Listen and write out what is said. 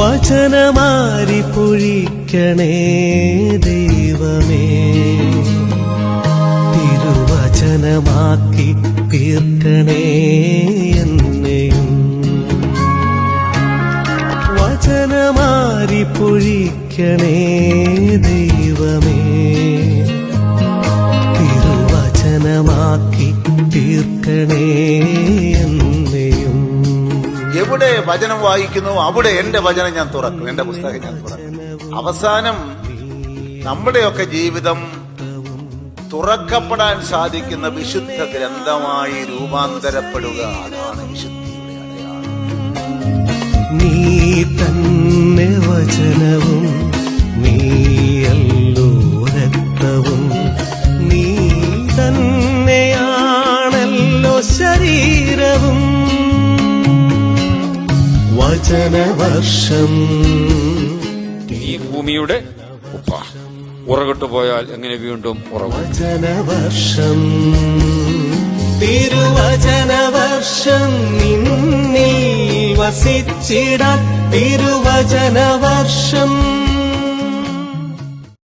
വചനമാരി പൊഴിക്കണേ ദൈവമേ. തിരുവചനമാക്കി തീർക്കണേ എന്നെയും വചനമാരി പൊഴിക്കണേ ദൈവമേ. തിരുവചനമാക്കി തീർക്കണേ എന്നെയും എവിടെ വചനം വായിക്കുന്നു അവിടെ എന്റെ വചനം ഞാൻ തുറക്കും എന്റെ പുസ്തകം ഞാൻ തുറക്കും. അവസാനം നമ്മുടെയൊക്കെ ജീവിതം തുറക്കപ്പെടാൻ സാധിക്കുന്ന വിശുദ്ധ ഗ്രന്ഥമായി രൂപാന്തരപ്പെടുക. അതാണ് വിശുദ്ധിയുടെ വചനവർഷം ഈ ഭൂമിയുടെ ഉറകിട്ട് പോയാൽ എങ്ങനെ വീണ്ടും വചനവർഷം തിരുവചനവർഷം നിന്നിൽ വസിച്ചിടാൻ തിരുവചനവർഷം